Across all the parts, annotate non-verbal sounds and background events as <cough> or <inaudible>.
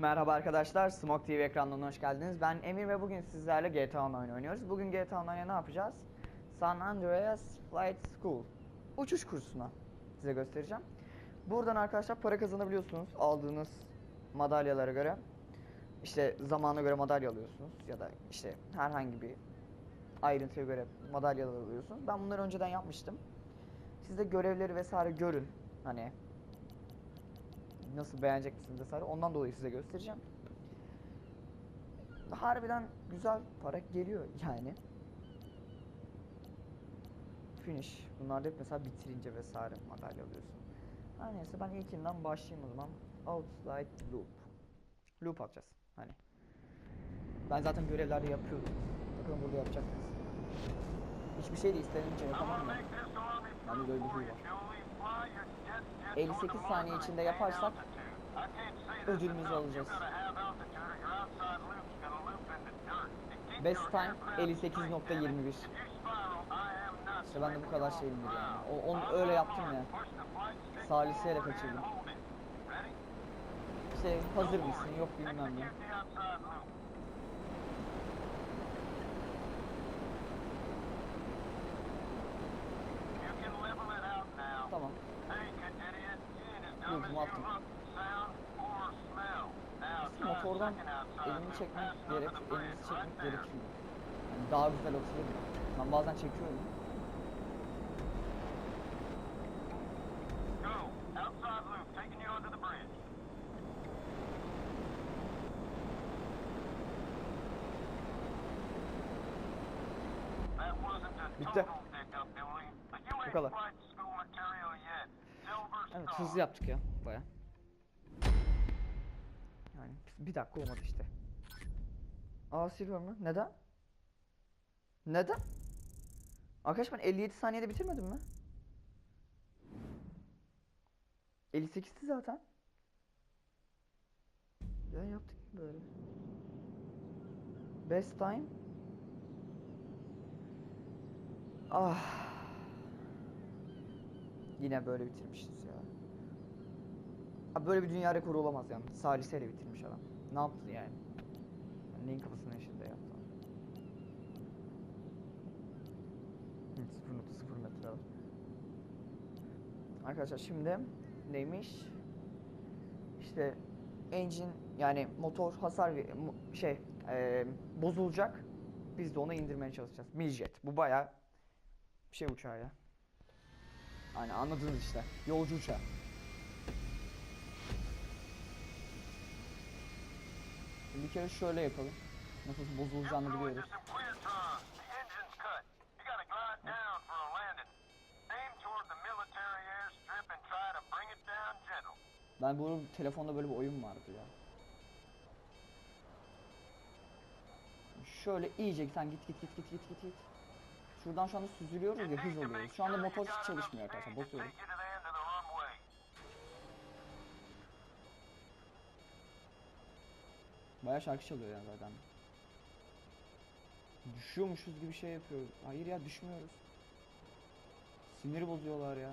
Merhaba arkadaşlar, Smoke TV ekranlarına hoş geldiniz. Ben Emir ve bugün sizlerle GTA Online oynuyoruz. Bugün GTA Online'ya ne yapacağız? San Andreas Flight School uçuş kursuna size göstereceğim. Buradan arkadaşlar para kazanabiliyorsunuz aldığınız madalyalara göre. İşte zamana göre madalya alıyorsunuz ya da işte herhangi bir ayrıntıya göre madalyalar alıyorsunuz. Ben bunları önceden yapmıştım. Siz de görevleri vesaire görün. Hani nasıl beğenecek misiniz vesaire ondan dolayı size göstereceğim. Harbiden güzel para geliyor yani. Finish. Bunlar da hep mesela bitirince vesaire madalya alıyorsun. Her neyse ben ilkinden başlayayım o zaman. Outside Loop. Loop atacağız. Hani. Ben zaten görevlerde yapıyorum. Bakın burada yapacaksınız. Hiçbir şey de istenince yapamam ya. Bende de öyle bir huy var. 58 saniye içinde yaparsak ödülümüzü alacağız. Best time 58.21. İşte ben de bu kadar şeyimdir yani. O, onu öyle yaptım ya. Salisiyle kaçırdım. İşte hazır mısın yok bilmem ne. Tamam. Hızımı attım. Motordan elini çekmek gerek, elinizi çekmek gerekiyor. Yani daha güzel mı? Ben bazen çekiyorum. Bitti. Bu kadar. Evet hızlı yaptık ya baya. Yani bir dakika olmadı işte. Aa silver mı? Neden? Neden? Arkadaş ben 57 saniyede bitirmedim mi? 58'ti zaten. Ya yaptık böyle? Best time. Ah. Yine böyle bitirmişiz ya. Abi böyle bir dünya rekoru olamaz yani. Saliseyle bitirmiş adam. Ne yaptı yani? yani neyin kafasına yaşında yaptı? Hı, 0.0 metre var. Arkadaşlar şimdi neymiş? İşte engine yani motor hasar şey eee, bozulacak. Biz de onu indirmeye çalışacağız. Miljet. Bu bayağı bir şey uçağı ya. Hani anladınız işte. Yolcu uçağı. Bir kere şöyle yapalım. Nasıl bozulacağını biliyoruz. Ben bu telefonda böyle bir oyun vardı ya. Şöyle iyice sen git git git git git git git. Şuradan şu anda süzülüyoruz ya hız alıyoruz. Şu anda motor hiç çalışmıyor arkadaşlar. Basıyorum. Baya şarkı çalıyor yani zaten. Düşüyormuşuz gibi şey yapıyoruz. Hayır ya düşmüyoruz. Siniri bozuyorlar ya.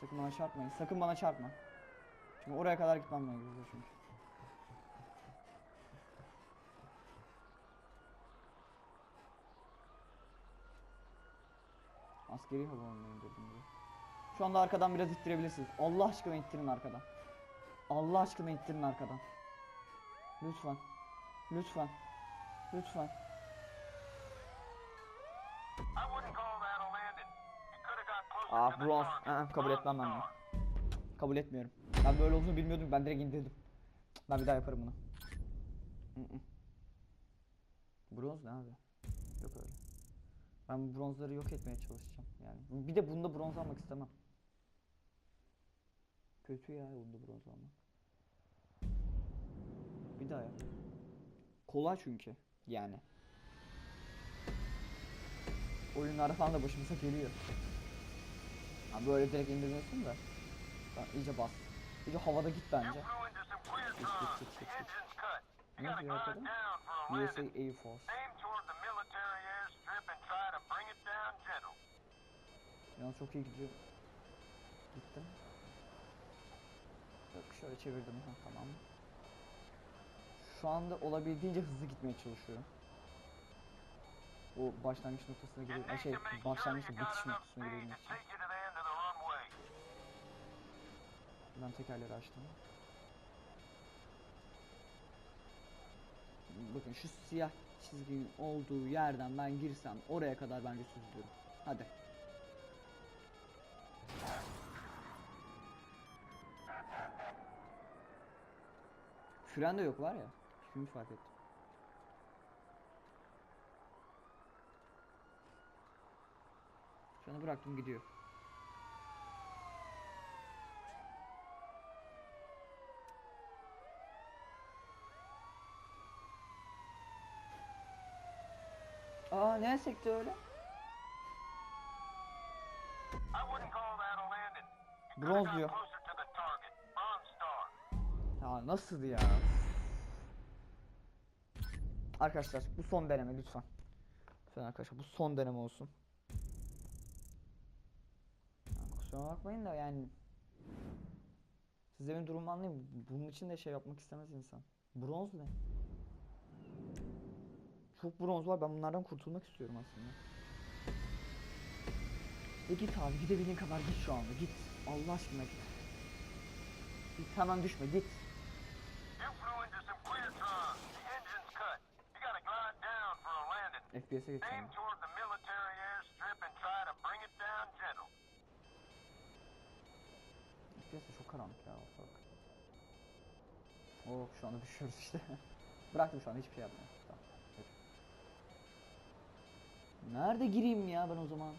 Sakın bana çarpmayın. Sakın bana çarpma. Çünkü oraya kadar gitmem gerekiyor çünkü. Askeri havaalanına indirdim diyor. Şu anda arkadan biraz ittirebilirsiniz. Allah aşkına ittirin arkadan. Allah aşkına ittirin arkadan. Lütfen. Lütfen. Lütfen. Ah bronz. Aa, kabul etmem ben. Kabul etmiyorum. Ben böyle olduğunu bilmiyordum. Ben direkt indirdim. Ben bir daha yaparım bunu. Mm, mm. Bronz ne abi? Yok öyle. Ben bronzları yok etmeye çalışacağım. Yani bir de bunda bronz almak istemem. Kötü ya bunda bronz almak. Bir daha yap. Kolay çünkü yani. Oyunlarda falan da başımıza geliyor. Ha böyle direkt indirmiyorsun da. Tamam, iyice bas. İyice havada git bence. Git git git git git. Ne yazıyor arkada? USA Air Force. Yalnız çok iyi gidiyor. Gittim. Yok şöyle çevirdim. Ha, tamam. Şu anda olabildiğince hızlı gitmeye çalışıyorum. O başlangıç noktasına geliyor. Ay şey başlangıç bitiş noktasına runway. Ben tekerleri açtım. Bakın şu siyah çizginin olduğu yerden ben girsem oraya kadar bence süzülürüm. Hadi. Fren de yok var ya. Şimdi fark ettim. Freni bıraktım gidiyor. Aa ne sekti öyle? I wouldn't call that a landing. You Bronz diyor. Ya nasıl ya? Arkadaşlar bu son deneme lütfen. Lütfen arkadaşlar bu son deneme olsun. Kusura bakmayın da yani siz de benim durumumu anlayın. Bunun için de şey yapmak istemez insan. Bronz ne? Çok bronz var. Ben bunlardan kurtulmak istiyorum aslında. E git abi gidebildiğin kadar git şu anda git. Allah aşkına git. Git hemen düşme git. Down gentle. FPS çok karanlık ya bak. Oh şu anda <laughs> düşüyoruz işte. Bıraktım şu anda hiçbir şey yapmıyorum. Tamam. peki. Nerede gireyim ya ben o zaman?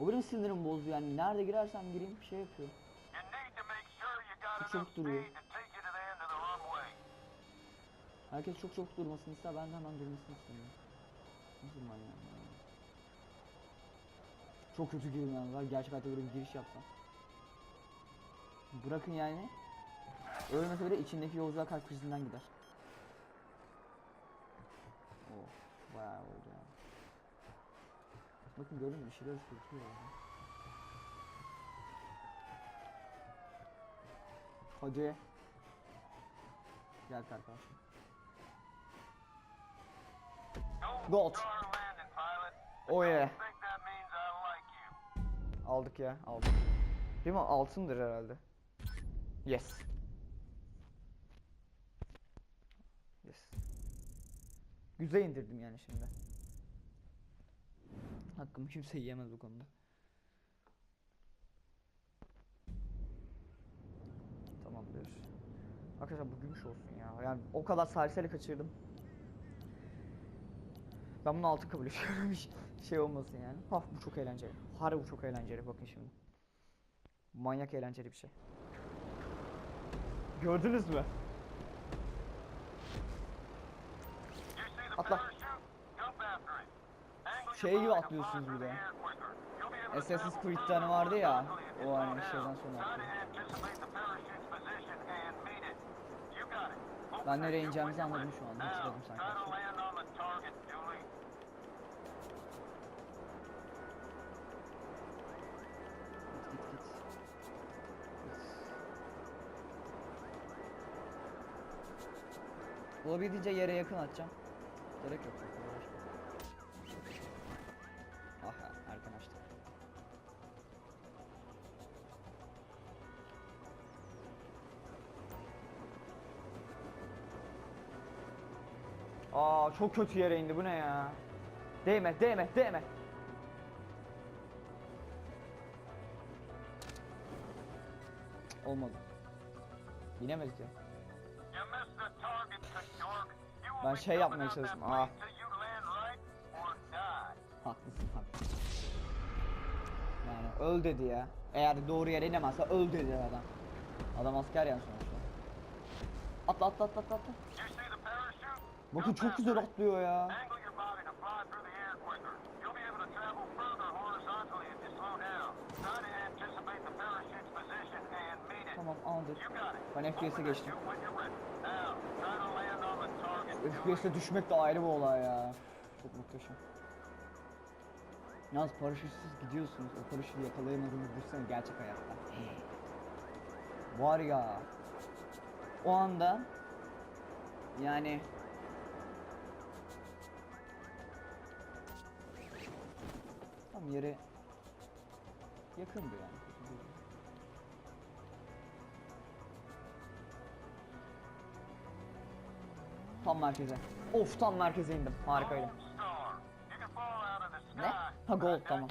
O benim sinirimi bozdu yani. Nerede girersem gireyim bir şey yapıyor. Çok duruyor. Herkes çok çok durmasını ister. Ben de hemen durmasını istemiyorum. Nasıl manyağım ya? Çok kötü girdim. Ben gerçek hayatta böyle bir giriş yapsam. Bırakın yani. Ölmese bile içindeki yolcular kalp krizinden gider. Oh, bayağı oldu ya. Bakın gördün mü? Bir şeyler sürtüyor. Hadi. Gel arkadaşım. Gold. Oh yeah. Aldık ya, aldık. Değil mi? Altındır herhalde. Yes. Yes. Güzel indirdim yani şimdi. Hakkımı kimse yiyemez bu konuda. Tamamdır. Arkadaşlar bu gümüş olsun ya. Yani o kadar salseli kaçırdım. Ben bunu altın kabul ediyorum. <laughs> Şey olmasın yani. Hah bu çok eğlenceli. Harbi bu çok eğlenceli bakın şimdi. Manyak eğlenceli bir şey. Gördünüz mü? Atla. Şey gibi atlıyorsunuz bir de. Assassin's travel Creed'de further hani vardı ya, o hani şeyden sonra atlıyor. Ben nereye ineceğimizi anladım şu an, Now, hatırladım sanki. Olabildiğince yere yakın atacağım. Gerek yok. çok uğraşma. Ah erken açtım. Aa çok kötü yere indi bu ne ya? Değme değme değme. Olmadı. Binemedik ya. Ben be şey yapmaya çalıştım, ah. Haklısın haklısın. Yani öl dedi ya. Eğer doğru yere inemezse öl dedi adam. Adam asker yani sonuçta. Atla atla atla atla. atla. Bakın çok güzel atlıyor ya. Tamam aldık. Ben FPS'e geçtim. FPS'e düşmek de ayrı bir olay ya. Çok muhteşem. Yalnız paraşütsüz gidiyorsunuz. O paraşütü yakalayamadığınız düşünsene gerçek hayatta. Var ya. O anda yani tam yere yakındı yani. Tam merkeze. Of tam merkeze indim. Harikaydı. Gold. Ne? Ha, gold, tamam.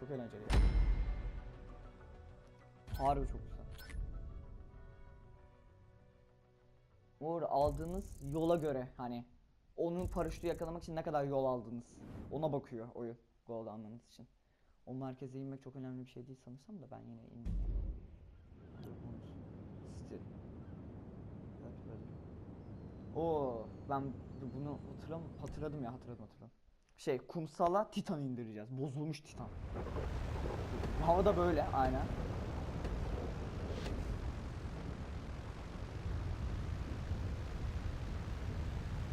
Çok eğlenceli. Harbi çok güzel. Orada aldığınız yola göre hani onun paraşütü yakalamak için ne kadar yol aldınız ona bakıyor oyun gol almanız için. O merkeze inmek çok önemli bir şey değil sanırsam da ben yine indim. Still. Oo ben bunu hatırlam hatırladım ya hatırladım hatırladım. Şey kumsala titan indireceğiz. Bozulmuş titan. Havada böyle aynen.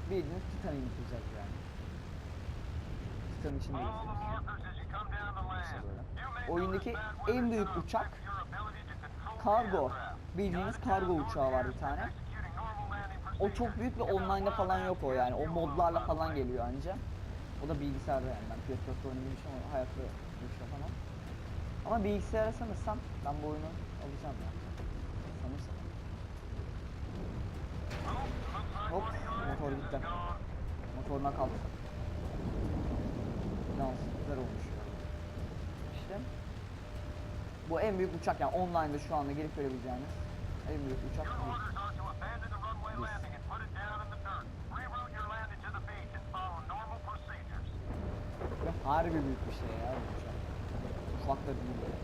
Bildiğiniz titan indirecek yani. Titan için değil. Follow the markers as you come down to land. You may Oyundaki en büyük uçak kargo. Bildiğiniz kargo uçağı var bir tane. O çok büyük ve online'da falan yok o yani. O modlarla falan geliyor anca. O da bilgisayarda yani. Ben PS4'te oynamışım ama hayatta bir şey yapamam. Ama bilgisayara sanırsam ben bu oyunu alacağım ya. Sanırsam. Hop motor gitti. Motoruna kaldı. Güzel olmuş. İşte. Bu en büyük uçak yani online'da şu anda gelip görebileceğiniz en büyük uçak bu. Harbi büyük bir şey ya bu uçak. Ufak da değil kadar.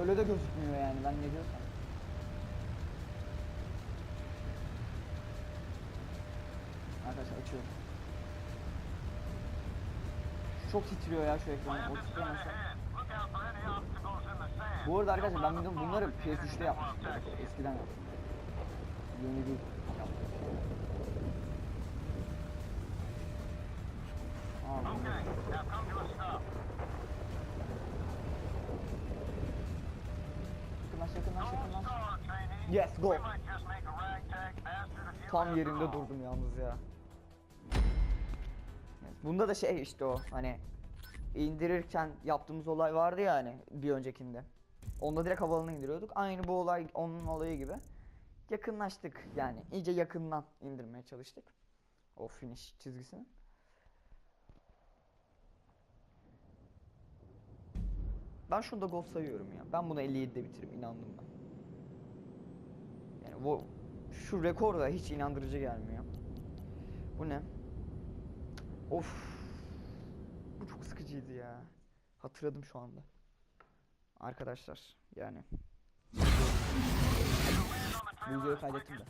Öyle de gözükmüyor yani ben ne diyorsam. Arkadaşlar açıyorum. Çok titriyor ya şu ekran. Bu arada arkadaşlar ben bunları bomb if you PS3'te enter yapmıştım. Eskiden yaptım. Yeni değil. Of you Tam yerinde durdum yalnız ya. Bunda da şey işte o hani indirirken yaptığımız olay vardı ya hani bir öncekinde. Onda direkt havalanı indiriyorduk. Aynı bu olay onun olayı gibi. Yakınlaştık yani iyice yakından indirmeye çalıştık. O finish çizgisini. Ben şunu da gol sayıyorum ya. Ben bunu 57'de bitiririm inandım ben. Bu şu rekor da hiç inandırıcı gelmiyor. Bu ne? Of. Bu çok sıkıcıydı ya. Hatırladım şu anda. Arkadaşlar yani. Bu videoyu kaydettim de.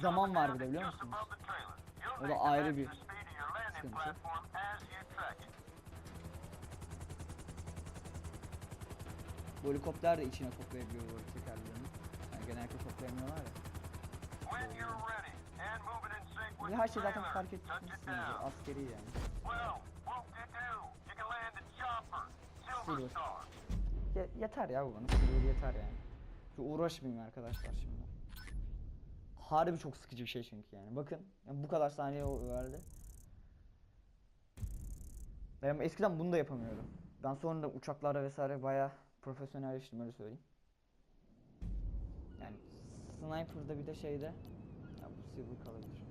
Zaman var bir de biliyor musunuz? O da ayrı bir sıkıntı. Bu helikopter de içine toplayabiliyor bu tekerlerini. Genellikle toplayamıyorlar ya. Bir her şey zaten fark etmişsinizdir. Askeri yani. Silver. Ye- yeter ya bu bana. Silver yeter yani. Şu uğraşmayayım arkadaşlar şimdi. Harbi çok sıkıcı bir şey çünkü yani. Bakın yani bu kadar saniye o- verdi. Ben eskiden bunu da yapamıyordum. Ben sonra da uçaklarda vesaire bayağı profesyonelleştim öyle söyleyeyim. Sniper'da bir de şeyde ya bu silver kalabilir.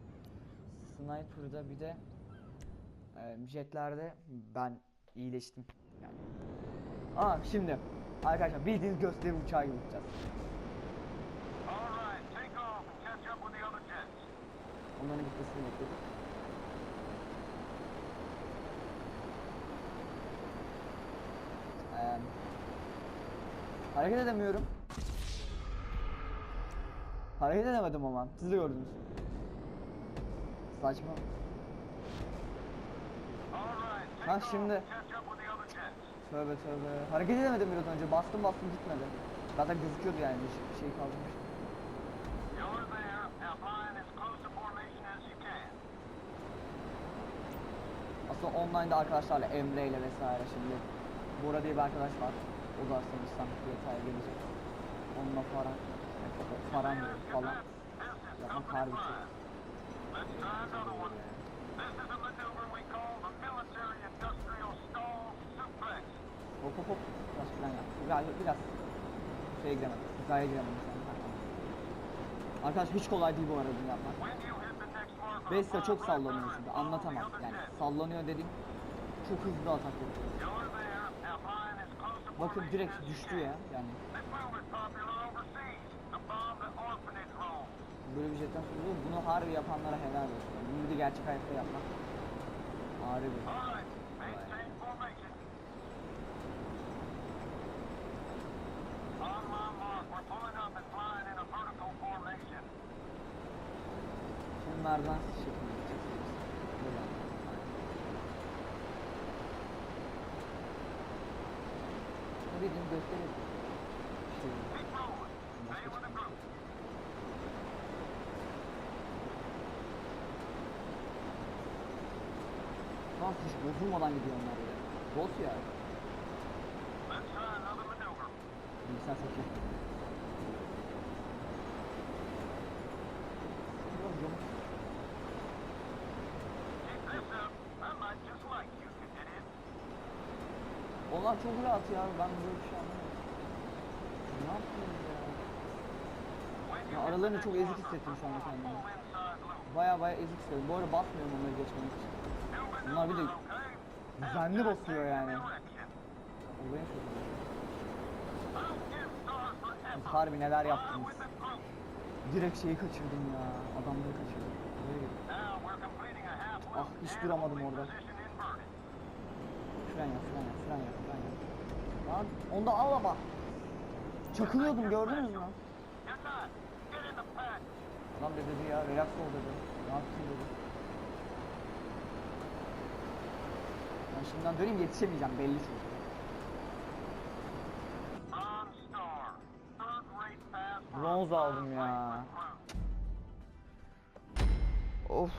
Sniper'da bir de e, jetlerde ben iyileştim yani. Aa şimdi arkadaşlar bildiğiniz gösteri uçağı gibi uçacağız. Onların gitmesini bekledik. Ee, hareket edemiyorum. Hareket edemedim ama. Siz de gördünüz. Saçma. Ha şimdi. Tövbe tövbe. Hareket edemedim biraz önce. Bastım bastım gitmedi. Zaten gözüküyordu yani bir şey, bir şey kaldırmış. You're there. Now fly in as close to formation as you can. Sonra online'da arkadaşlarla Emre ile vesaire şimdi. Bora diye bir arkadaş var. O da sanırsam GTA'ya gelecek. Onunla falan. Falan diyor falan. Yapmak harbi çok. Suplex. Hop hop hop. Biraz falan yap. Biraz, biraz şeye giremedim. Hikayeye giremedim şu an. Arkadaş hiç kolay değil bu bunu yapmak. Vespa çok sallanıyor şimdi. Anlatamam. Yani sallanıyor dedim. Çok hızlı atak yapıyor. Bakın direkt düştü ya. Yani böyle bir jetten sonra bunu harbi yapanlara helal olsun. Yani Bunu bir de gerçek hayatta yapmak. Harbi. All right, maintain formation. On my Lan hiç bozulmadan gidiyor onlar böyle. Boss ya. Bilgisayar çok. Onlar çok rahat ya. Ben böyle bir şey anlamadım. Ne yapıyorsunuz ya? Ya aralarını çok ezik hissettim şu anda kendimi. Baya baya ezik hissediyorum. Bu arada basmıyorum onları geçmemek için. Bunlar bir de düzenli basıyor yani. Olayın effort. Harbi neler yaptınız. Direkt şeyi kaçırdım ya. Adamları kaçırdım. Ah, hiç duramadım orada. Fren yap, fren yap, fren yap, fren yap. Lan onda al ama. Çakılıyordum gördünüz mü? Adam da dedi ya relax ol dedi. Ne yapsın dedi. Ben şimdiden döneyim yetişemeyeceğim belli çünkü. Bronz aldım ya. Of.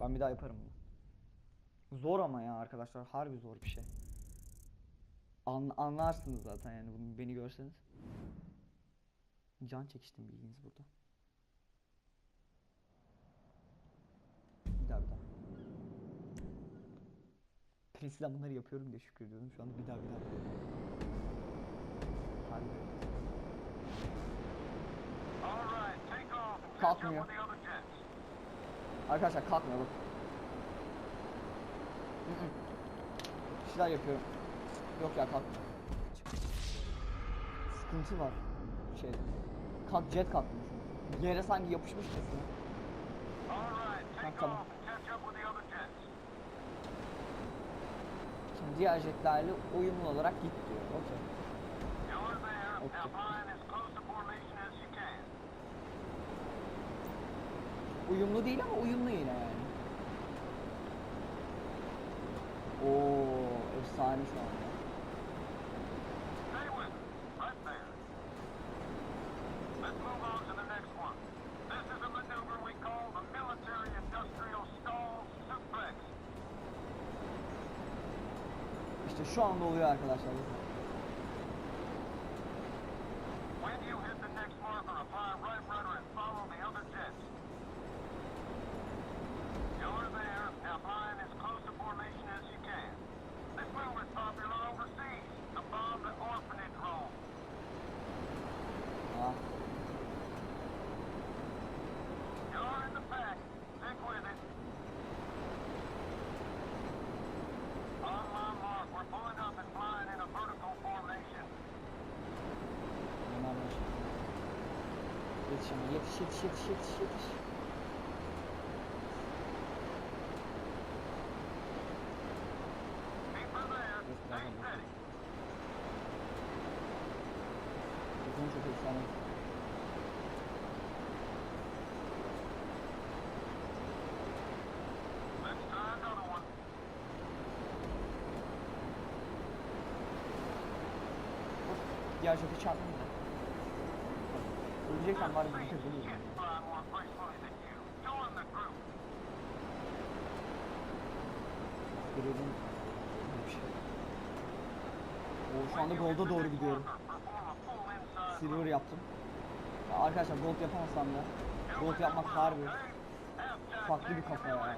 Ben bir daha yaparım bunu. Zor ama ya arkadaşlar harbi zor bir şey. An anlarsınız zaten yani bunu beni görseniz. Can çekiştim bilginiz burada. Bir daha bir daha. Eskiden bunları yapıyorum diye şükrediyordum. Şu anda bir daha bir daha. Up Kalkmıyor. Arkadaşlar kalkmıyor bak. Bir şeyler yapıyorum. Yok ya kalkmıyor. Sıkıntı var. Şey. Kalk jet an. Yere sanki yapışmışçasına. Take tamam. Diğer jetlerle uyumlu olarak git diyor. Okey. Okay. Uyumlu değil ama uyumlu yine yani. Oo, efsane şu anda. Şu anda oluyor arkadaşlar. When you hit the Yetiş ama yetiş yetiş yetiş yetiş yetiş. Bakın çok efsane. Diğer jeti çarptım Join the group. Görevin bir şey. Oo, şu anda Gold'a doğru gidiyorum. Silver yaptım. Ya arkadaşlar Gold yapamasam da Gold yapmak harbi farklı bir kafa ya.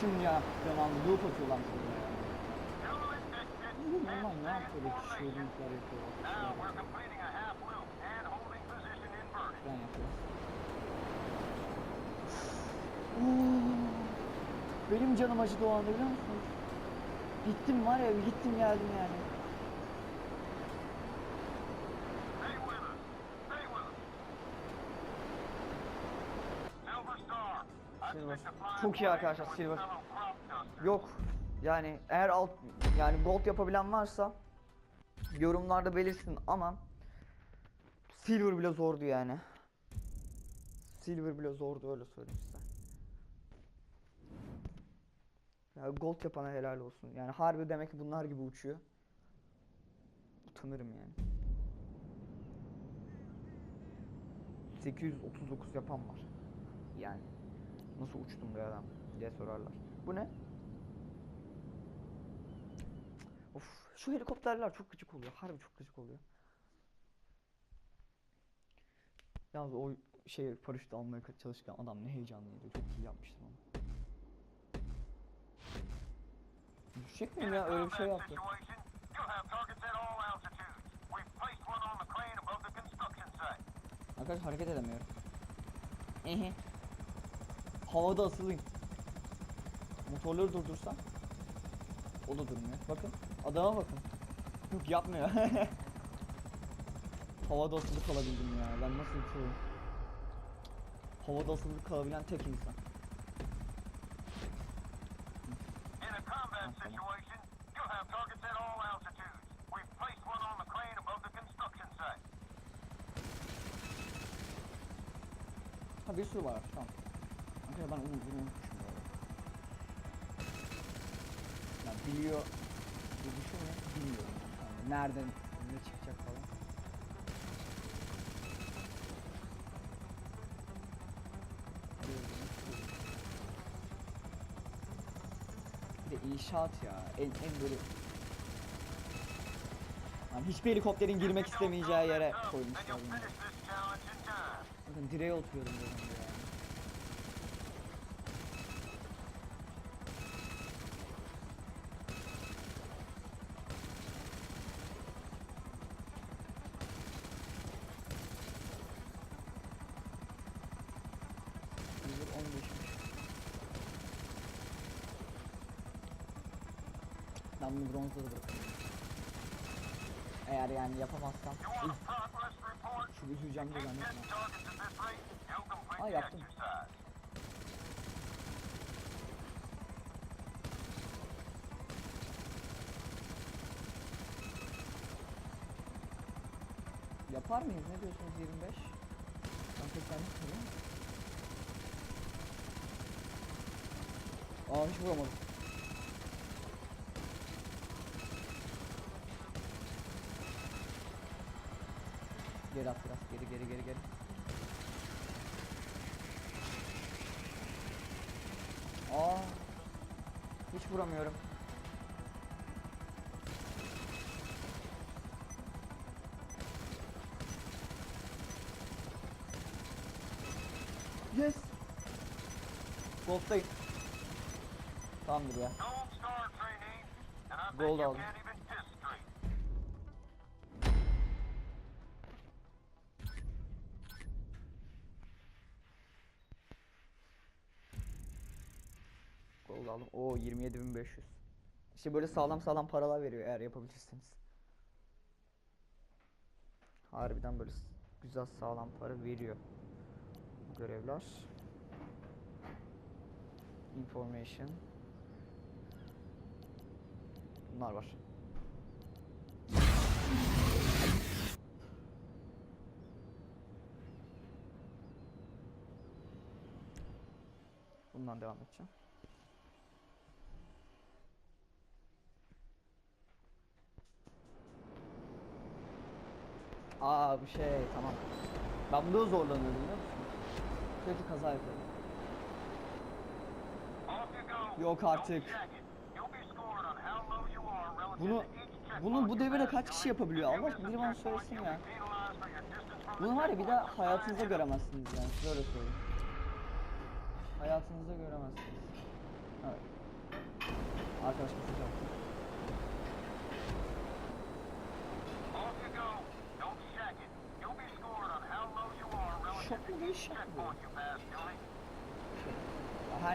Şimdi ya devamlı loop atıyorlar şurada. Oğlum onlar ne yapıyor böyle çılgınlıklar yapıyorlar. Now we're completing a half loop and holding position inverted. Ben yapıyorum. Benim canım acıdı o anda biliyor musunuz? Gittim var ya gittim geldim yani. Silver Çok iyi arkadaşlar, Silver. Yok yani eğer alt yani gold yapabilen varsa yorumlarda belirsin ama silver bile zordu yani. Silver bile zordu öyle söyleyeyim size. Ya gold yapana helal olsun. Yani harbi demek ki bunlar gibi uçuyor. Utanırım yani. 839 yapan var. Yani nasıl uçtun be adam diye sorarlar. Bu ne? Of şu helikopterler çok gıcık oluyor. Harbi çok gıcık oluyor. Yalnız o şey paraşüt almaya çalışırken adam ne heyecanlıydı. Çok iyi yapmıştım onu. Düşecek miyim ya? Öyle bir şey yaptı. Arkadaş hareket edemiyorum. Ehe. Havada asılayım. Motorları durdursam. O da durmuyor. Bakın. Adama bakın. Yok yapmıyor. <laughs> Havada asılı kalabildim ya. Ben nasıl uçuyorum? Havada asılı kalabilen tek insan. Ha bir sürü var tamam. Arkadaşlar ben onu arada. Ya biliyor. Bu bir şey mi? Bilmiyorum. Yani nereden ne çıkacak falan. Bir de inşaat ya. En, en böyle yani hiçbir helikopterin girmek istemeyeceği yere koymuşlar. Bakın direğe oturuyorum böyle ya. Silver 15'miş. Ben bunu bronzda da bırakıyorum. Eğer yani yapamazsam You want üf, a progress report? şu üzüleceğim de Keep zannetmem. getting targets at this rate, you'll complete Ah, the yaptım. Yapar mıyız? Ne diyorsunuz 25? Ben tek tane mu? Aa hiç vuramadım. Geri at biraz. Geri geri geri geri. Aa. Hiç vuramıyorum. Yes. Gold'dayım. Tamamdır ya. Gold aldım. Gold aldım. Oo 27500. İşte böyle sağlam sağlam paralar veriyor eğer yapabilirsiniz. Harbiden böyle güzel sağlam para veriyor. Görevler. Information. Bunlar var. Bundan devam edeceğim. Aa bu şey tamam. Ben bunda da zorlanıyordum biliyor musun? Sürekli kaza yapıyordum. Yok artık. Bunu bunu bu pass, kaç kişi yapabiliyor? Allah biri bana söylesin ya. Bunu var ya bir daha hayatınızda göremezsiniz yani. Size öyle söyleyeyim. Hayatınızda göremezsiniz. Evet. Arkadaş mesaj Her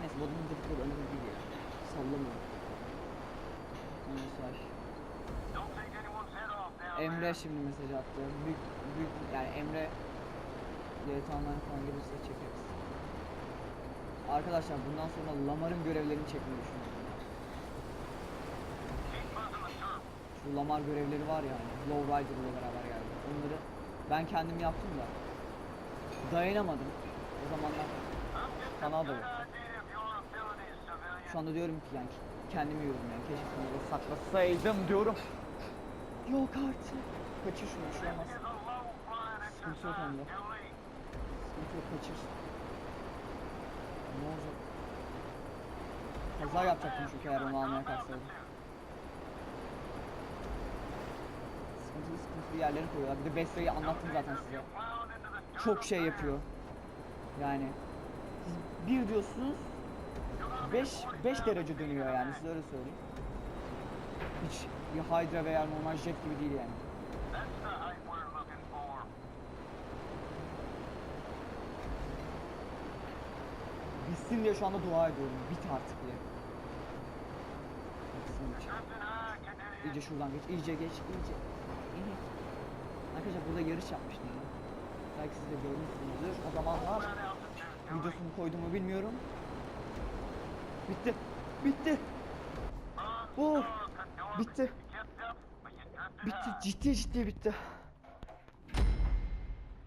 neyse bodrumun dedikleri önemli değil ya. Sallamıyorum. Mesaj. Emre şimdi mesaj attı. Büyük, büyük yani Emre GTA'dan falan gelirse çekeriz. Arkadaşlar bundan sonra Lamar'ın görevlerini çekmeyi düşünüyorum. Şu Lamar görevleri var ya hani Lowrider ile beraber geldi. Onları ben kendim yaptım da dayanamadım. O zamanlar Sana da şu anda diyorum ki yani kendimi yiyorum yani keşke bunları saklasaydım diyorum. Yok artık. Kaçır şunu low flying Sıkıntı yok onda. Sıkıntı yok kaçır. Ne olacak? Kaza yapacaktım çünkü eğer onu almaya kalksaydım. Sıkıntılı sıkıntılı yerlere koyuyorlar. Bir de Besra'yı anlattım zaten size. Çok şey yapıyor. Yani bir diyorsunuz 5 5 derece dönüyor yani size öyle söyleyeyim. Hiç bir Hydra veya normal jet gibi değil yani. Bitsin diye şu anda dua ediyorum. Bit artık diye. Bitsin. İyice şuradan geç, iyice geç, iyice. İyi. Arkadaşlar burada yarış yapmıştım ya. Belki siz de görmüşsünüzdür. O zamanlar videosunu koydum mu bilmiyorum. Bitti. Bitti. Oh, bitti. Bitti. Ciddi ciddi bitti.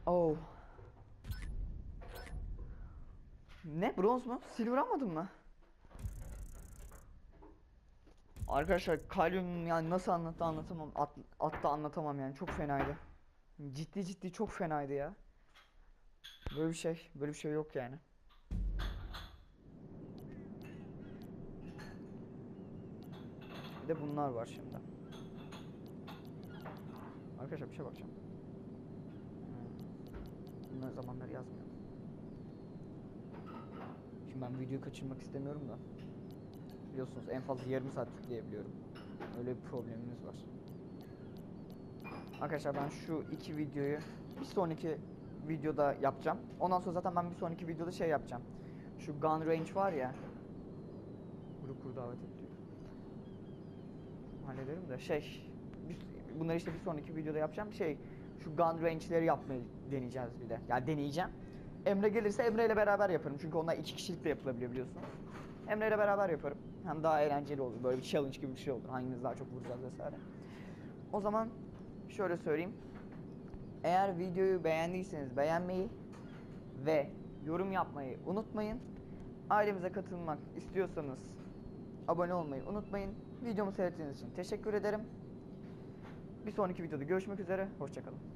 Oh. Ne? Bronz mu? Silver almadın mı? Arkadaşlar kalyum yani nasıl anlattı anlatamam. At, atta anlatamam yani. Çok fenaydı. Ciddi ciddi çok fenaydı ya. Böyle bir şey. Böyle bir şey yok yani. Bir de bunlar var şimdi. Arkadaşlar bir şey bakacağım. Hmm. Bunlar zamanları yazmıyor. Şimdi ben videoyu kaçırmak istemiyorum da. Biliyorsunuz en fazla yarım saat yükleyebiliyorum. Öyle bir problemimiz var. Arkadaşlar ben şu iki videoyu bir sonraki videoda yapacağım. Ondan sonra zaten ben bir sonraki videoda şey yapacağım. Şu gun range var ya. Grup kur davet et diyor. Hallederim de şey. bunları işte bir sonraki videoda yapacağım. Şey şu gun range'leri yapmayı deneyeceğiz bir de. Yani deneyeceğim. Emre gelirse Emre ile beraber yaparım. Çünkü onlar iki kişilik de yapılabiliyor biliyorsunuz. Emre ile beraber yaparım. Hem daha eğlenceli olur. Böyle bir challenge gibi bir şey olur. Hangimiz daha çok vuracağız vesaire. O zaman şöyle söyleyeyim. Eğer videoyu beğendiyseniz beğenmeyi ve yorum yapmayı unutmayın. Ailemize katılmak istiyorsanız abone olmayı unutmayın. Videomu seyrettiğiniz için teşekkür ederim. Bir sonraki videoda görüşmek üzere. Hoşçakalın.